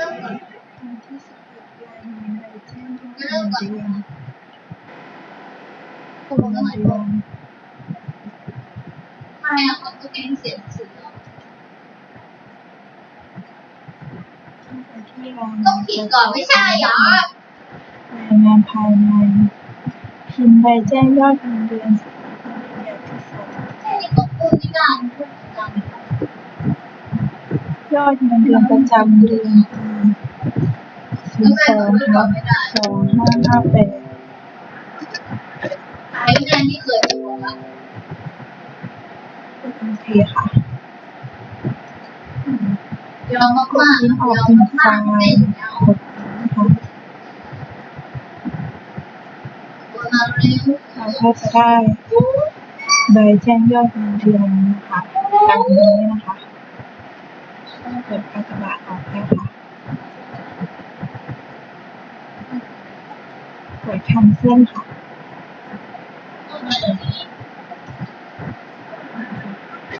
ริ่มก่อนวันที่สิบเอ็ดรายงานใบแจ้องินเดือนผมเงิก็นเหมือนเดือนไม่อะเขาก็เป็นเสียงสื่อตั้งแต่ที่รายงานผิดก่อนไม่ใช่เหรอรายงานภายในพิมพ์ใบแจ้งยอดเงินเดือนแบบที่สองแค่นี้ก็พูดไม่ได้พูดไม่ได้ยอดเงินเดือนประจำเดือนปี แล้ว ศูน แม่ ย์ สองพูดทัต่อบไม่ได้สองห้าห้าแปดไอ้แม่นี่เคยดูแล้วโอเคค่ะยอมมากมากยอมมากมากเป็นยาวกดนะคะตัวมาเราก็จะได้ใบแจ้งยอดเงินเดือนนะคะตามนี้นะคะกดกากบาทออกได้ค่ะ 在看现场